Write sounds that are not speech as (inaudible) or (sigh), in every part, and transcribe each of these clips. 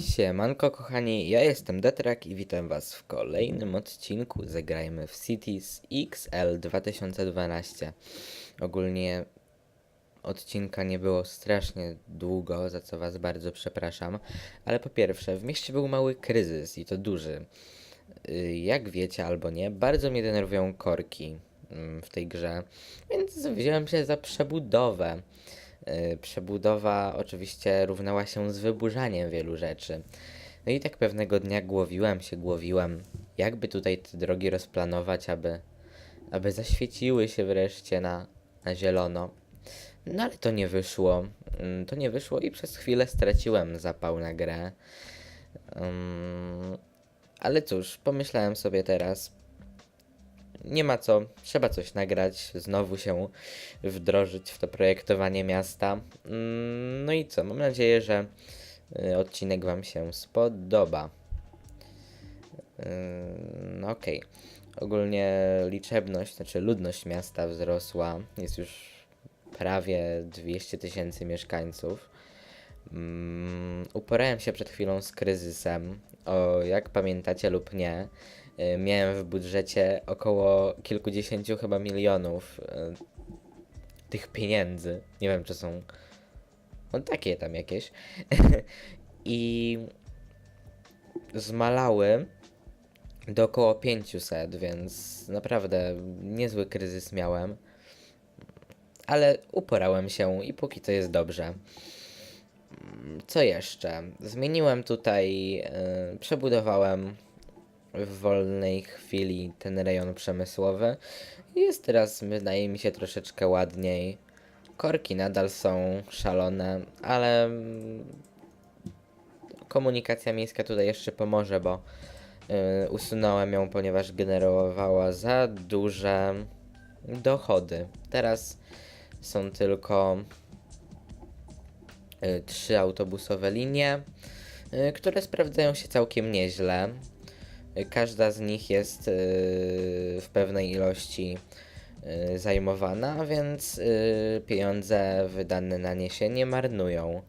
Siemanko kochani, ja jestem Detrak i witam was w kolejnym odcinku Zagrajmy w Cities XL 2012. Ogólnie odcinka nie było strasznie długo, za co was bardzo przepraszam, ale po pierwsze, w mieście był mały kryzys i to duży. Y, Jak wiecie albo nie, bardzo mnie denerwują korki mm, w tej grze, więc wziąłem się za przebudowę. Y, Przebudowa oczywiście równała się z wyburzaniem wielu rzeczy. No i tak pewnego dnia głowiłem się, głowiłem, jakby tutaj te drogi rozplanować, aby, aby zaświeciły się wreszcie na, na zielono. No ale to nie wyszło. Mm, To nie wyszło i przez chwilę straciłem zapał na grę. Ym, ale cóż, pomyślałem sobie teraz, nie ma co, trzeba coś nagrać, znowu się wdrożyć w to projektowanie miasta. Mm, No i co, mam nadzieję, że y, odcinek Wam się spodoba. No okej. Ogólnie liczebność, znaczy ludność miasta wzrosła. Jest już prawie 200 tysięcy mieszkańców. Mm, Uporałem się przed chwilą z kryzysem. O, jak pamiętacie lub nie, miałem w budżecie około kilkudziesięciu chyba milionów y, tych pieniędzy. Nie wiem, czy są. No takie tam jakieś. (laughs) I zmalały do około 500, więc naprawdę niezły kryzys miałem. Ale uporałem się i póki co jest dobrze. Co jeszcze? Zmieniłem tutaj, yy, przebudowałem w wolnej chwili ten rejon przemysłowy. Jest teraz, wydaje mi się, troszeczkę ładniej. Korki nadal są szalone, ale mm, komunikacja miejska tutaj jeszcze pomoże, bo y, usunąłem ją, ponieważ generowała za duże dochody. Teraz są tylko y, trzy autobusowe linie, y, które sprawdzają się całkiem nieźle. Każda z nich jest y, w pewnej ilości y, zajmowana, więc y, pieniądze wydane na nie się nie marnują.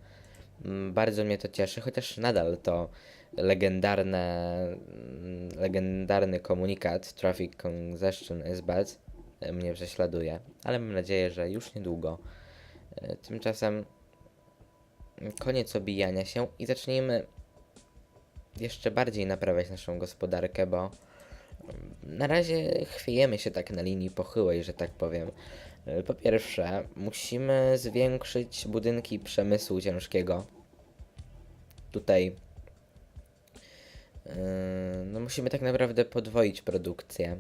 Mm, Bardzo mnie to cieszy, chociaż nadal to legendarne, mm, legendarny komunikat Traffic Congestion is bad mnie prześladuje, ale mam nadzieję, że już niedługo. Tymczasem koniec obijania się i zacznijmy jeszcze bardziej naprawiać naszą gospodarkę, bo na razie chwiejemy się tak na linii pochyłej, że tak powiem. Po pierwsze, musimy zwiększyć budynki przemysłu ciężkiego. Tutaj yy, no musimy tak naprawdę podwoić produkcję.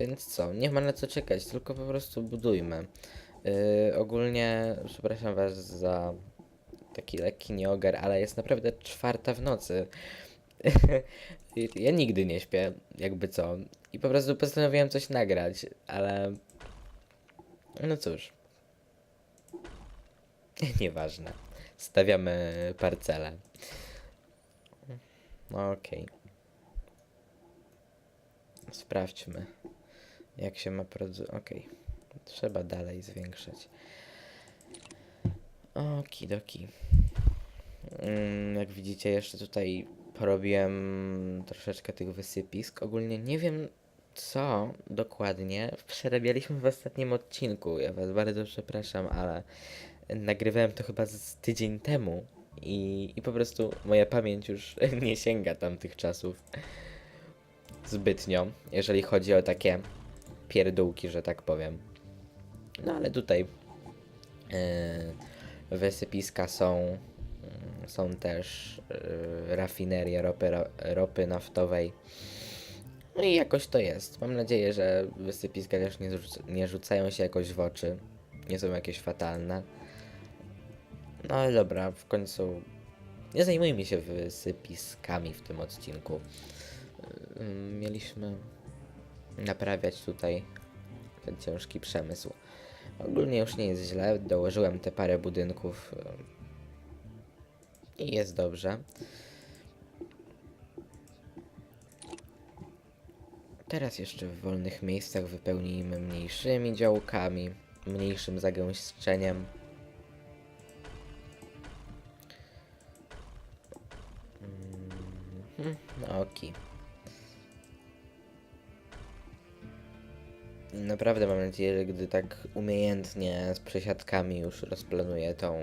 Więc co, nie ma na co czekać, tylko po prostu budujmy. Yy, ogólnie, przepraszam was za taki lekki nieogar, ale jest naprawdę czwarta w nocy. (laughs) ja nigdy nie śpię, jakby co. I po prostu postanowiłem coś nagrać, ale. No cóż. (laughs) Nieważne. Stawiamy parcelę. No okej. Sprawdźmy, jak się ma produ... Okej. Trzeba dalej zwiększać. Okidoki. Mm, jak widzicie, jeszcze tutaj porobiłem troszeczkę tych wysypisk. Ogólnie nie wiem, co dokładnie przerabialiśmy w ostatnim odcinku. Ja was bardzo przepraszam, ale nagrywałem to chyba z tydzień temu i, i po prostu moja pamięć już (laughs) nie sięga tamtych czasów zbytnio, jeżeli chodzi o takie pierdółki, że tak powiem. No ale tutaj yy, wysypiska są, są też yy, rafinerie ropy, ro, ropy naftowej. No i jakoś to jest. Mam nadzieję, że wysypiska też nie, nie rzucają się jakoś w oczy. Nie są jakieś fatalne. No ale dobra, w końcu nie zajmujmy się wysypiskami w tym odcinku. Mieliśmy naprawiać tutaj ten ciężki przemysł. Ogólnie już nie jest źle, dołożyłem te parę budynków i jest dobrze. Teraz jeszcze w wolnych miejscach wypełnijmy mniejszymi działkami, mniejszym zagęszczeniem. Mm -hmm, Okej. Okay. Naprawdę mam nadzieję, że gdy tak umiejętnie z przesiadkami już rozplanuję tą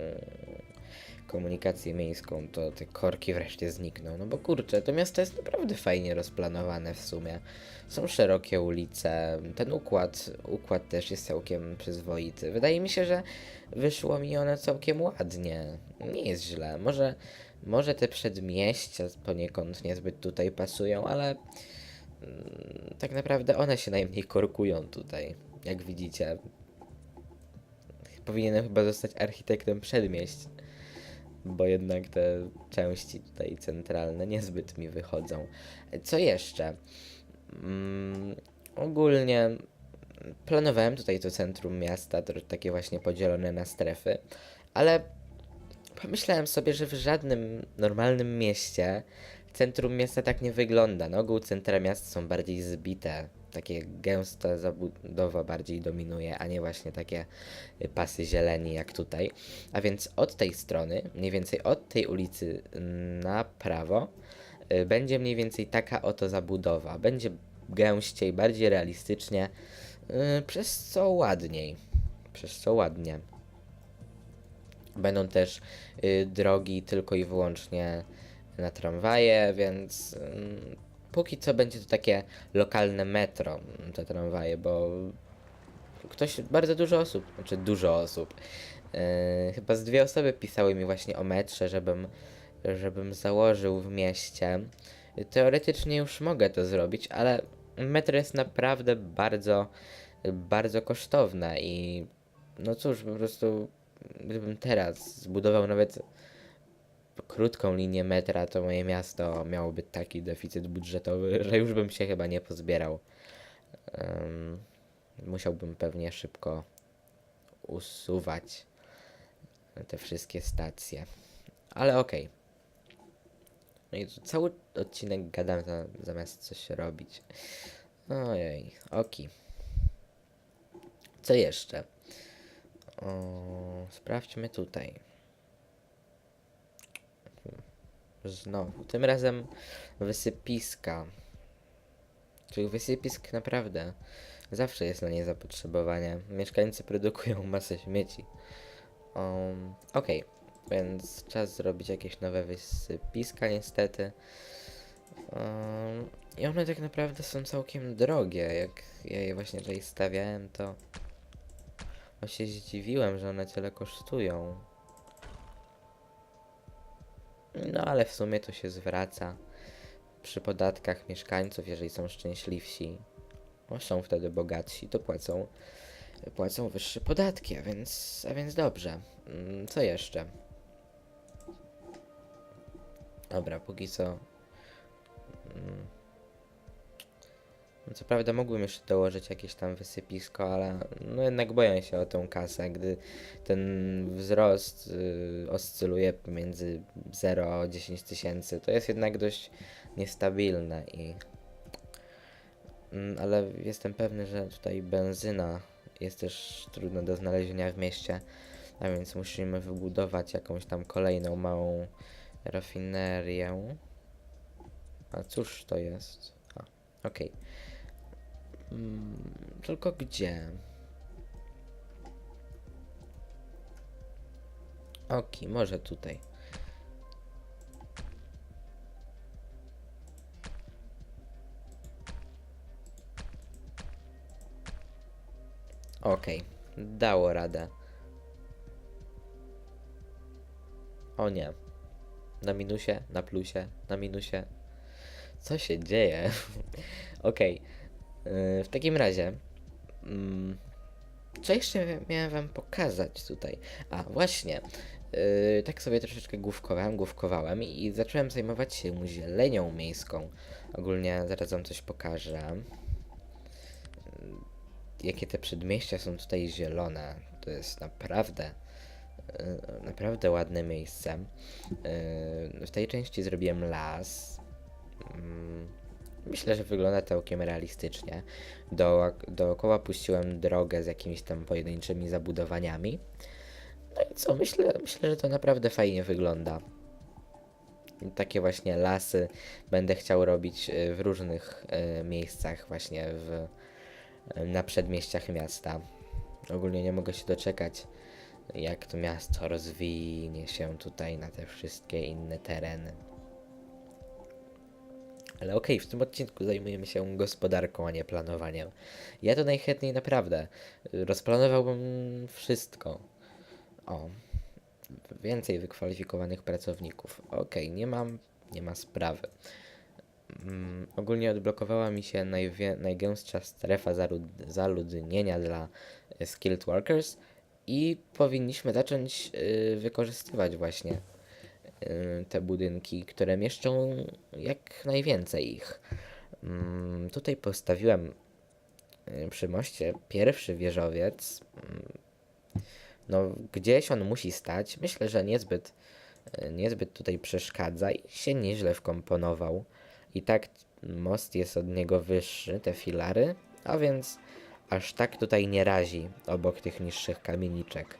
komunikację miejską, to te korki wreszcie znikną. No bo kurczę, to miasto jest naprawdę fajnie rozplanowane w sumie. Są szerokie ulice, ten układ, układ też jest całkiem przyzwoity. Wydaje mi się, że wyszło mi ono całkiem ładnie. Nie jest źle. Może, może te przedmieścia poniekąd niezbyt tutaj pasują, ale tak naprawdę one się najmniej korkują tutaj, jak widzicie. Powinienem chyba zostać architektem przedmieść, bo jednak te części tutaj centralne niezbyt mi wychodzą. Co jeszcze? Mm, ogólnie planowałem tutaj to centrum miasta, to takie właśnie podzielone na strefy, ale pomyślałem sobie, że w żadnym normalnym mieście centrum miasta tak nie wygląda. Na ogół centra miast są bardziej zbite. Takie gęsta zabudowa bardziej dominuje, a nie właśnie takie y, pasy zieleni jak tutaj. A więc od tej strony, mniej więcej od tej ulicy na prawo, y, będzie mniej więcej taka oto zabudowa. Będzie gęściej, bardziej realistycznie, y, przez co ładniej. Przez co ładnie. Będą też drogi tylko i wyłącznie na tramwaje, więc ym, póki co będzie to takie lokalne metro, mm, te tramwaje, bo ktoś, bardzo dużo osób, znaczy dużo osób, yy, chyba z dwie osoby pisały mi właśnie o metrze, żebym, żebym założył w mieście. Teoretycznie już mogę to zrobić, ale metro jest naprawdę bardzo, bardzo kosztowne i no cóż, po prostu gdybym teraz zbudował nawet krótką linię metra, to moje miasto miałoby taki deficyt budżetowy, (laughs) że już bym się chyba nie pozbierał. Um, musiałbym pewnie szybko usuwać te wszystkie stacje. Ale okej. Okay. No i tu cały odcinek gadam za, zamiast coś robić. Ojej, oki. Co jeszcze? O, sprawdźmy tutaj. Znowu. Tym razem wysypiska. Czyli wysypisk naprawdę zawsze jest na nie zapotrzebowanie. Mieszkańcy produkują masę śmieci. Um, Okej, okay. więc czas zrobić jakieś nowe wysypiska niestety. Um, I one tak naprawdę są całkiem drogie. Jak ja je właśnie tutaj stawiałem, to no się zdziwiłem, że one tyle kosztują. No ale w sumie to się zwraca przy podatkach mieszkańców, jeżeli są szczęśliwsi, są wtedy bogatsi, to płacą, płacą wyższe podatki, a więc, a więc dobrze. Mm, co jeszcze? Dobra, póki co. No co prawda mógłbym jeszcze dołożyć jakieś tam wysypisko, ale no jednak boję się o tą kasę, gdy ten wzrost y, oscyluje pomiędzy 0 a 10 tysięcy. To jest jednak dość niestabilne i... Mm, ale jestem pewny, że tutaj benzyna jest też trudna do znalezienia w mieście, a więc musimy wybudować jakąś tam kolejną małą rafinerię. A cóż to jest? Okej. Okay. Mm, tylko gdzie? Oki, może tutaj. Okej, okay. dało radę. O nie. Na minusie, na plusie, na minusie. Co się dzieje? (laughs) Okej. Okay. W takim razie, mm, co jeszcze miałem wam pokazać tutaj? A, właśnie, yy, tak sobie troszeczkę główkowałem, główkowałem i zacząłem zajmować się zielenią miejską. Ogólnie zaraz wam coś pokażę. Yy, jakie te przedmieścia są tutaj zielone. To jest naprawdę, naprawdę ładne miejsce. W tej części zrobiłem las. Yy, Myślę, że wygląda całkiem realistycznie. Do, dookoła puściłem drogę z jakimiś tam pojedynczymi zabudowaniami. No i co, myślę, myślę, że to naprawdę fajnie wygląda. takie właśnie lasy będę chciał robić y, w różnych y, miejscach właśnie w, na przedmieściach miasta. Ogólnie nie mogę się doczekać, jak to miasto rozwinie się tutaj na te wszystkie inne tereny. Ale okej, w tym odcinku zajmujemy się gospodarką, a nie planowaniem. Ja to najchętniej naprawdę y, rozplanowałbym wszystko. O, więcej wykwalifikowanych pracowników. Okej, nie mam, nie ma sprawy. Mm, ogólnie odblokowała mi się najwie, najgęstsza strefa zalud- zaludnienia dla y, skilled workers i powinniśmy zacząć y, wykorzystywać właśnie te budynki, które mieszczą jak najwięcej ich. Mm, tutaj postawiłem y, przy moście pierwszy wieżowiec. Mm, No, gdzieś on musi stać. Myślę, że niezbyt, y, niezbyt tutaj przeszkadza i się nieźle wkomponował. I tak most jest od niego wyższy, te filary, a więc aż tak tutaj nie razi obok tych niższych kamieniczek.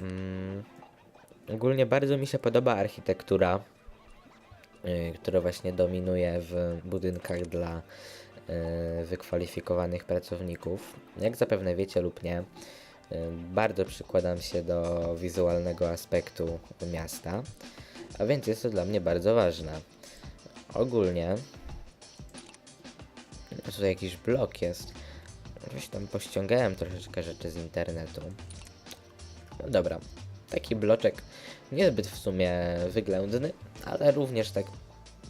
Mm, ogólnie bardzo mi się podoba architektura, y, która właśnie dominuje w budynkach dla y, wykwalifikowanych pracowników. Jak zapewne wiecie lub nie, y, bardzo przykładam się do wizualnego aspektu miasta, a więc jest to dla mnie bardzo ważne. Ogólnie tutaj jakiś blok jest. Gdzieś tam pościągałem troszeczkę rzeczy z internetu. No dobra, taki bloczek niezbyt w sumie wyględny, ale również tak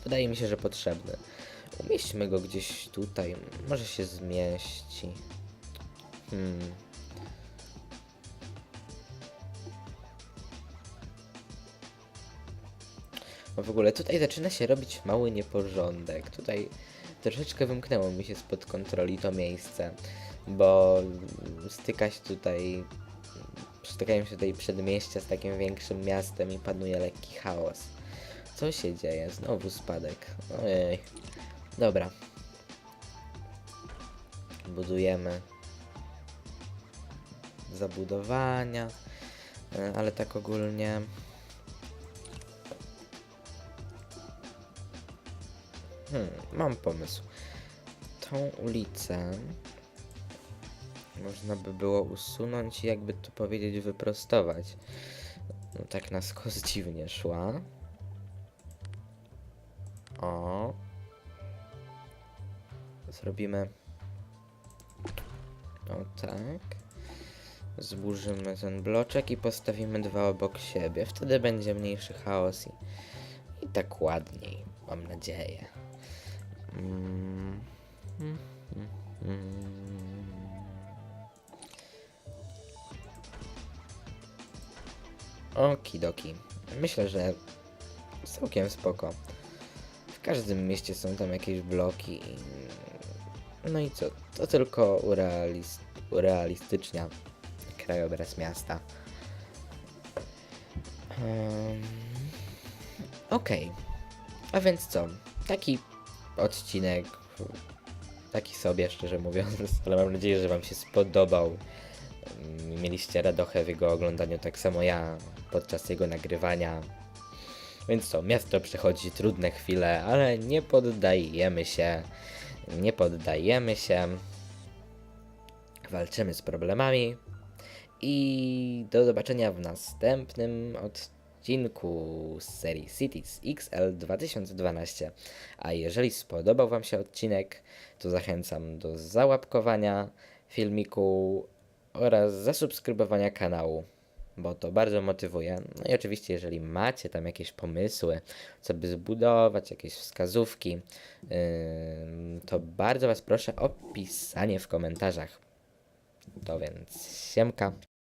wydaje mi się, że potrzebny. Umieśćmy go gdzieś tutaj, może się zmieści. Hmm. W ogóle tutaj zaczyna się robić mały nieporządek. Tutaj troszeczkę wymknęło mi się spod kontroli to miejsce, bo styka się tutaj, stykają się tutaj przedmieścia z takim większym miastem i panuje lekki chaos. Co się dzieje? Znowu spadek. Ojej. Dobra. Budujemy zabudowania, e, ale tak ogólnie Hmm, mam pomysł. Tą ulicę można by było usunąć i jakby to powiedzieć wyprostować. No tak na skos (laughs) dziwnie szła. O. Zrobimy o tak. Zburzymy ten bloczek i postawimy dwa obok siebie. Wtedy będzie mniejszy chaos i, i tak ładniej, mam nadzieję. Mm. Okidoki. Myślę, że całkiem spoko. W każdym mieście są tam jakieś bloki. No i co? To tylko urealist, urealistycznia krajobraz miasta. Um, Okej. A więc co? Taki odcinek. Taki sobie, szczerze mówiąc, (laughs) ale mam nadzieję, że Wam się spodobał. Mm, Mieliście radochę w jego oglądaniu, tak samo ja podczas jego nagrywania. Więc co, miasto przechodzi trudne chwile, ale nie poddajemy się. Nie poddajemy się. Walczymy z problemami. I do zobaczenia w następnym odcinku z serii Cities XL 2012. A jeżeli spodobał Wam się odcinek, to zachęcam do załapkowania filmiku oraz zasubskrybowania kanału, bo to bardzo motywuje. No i oczywiście, jeżeli macie tam jakieś pomysły, co by zbudować, jakieś wskazówki, ym, to bardzo Was proszę o pisanie w komentarzach. To więc siemka.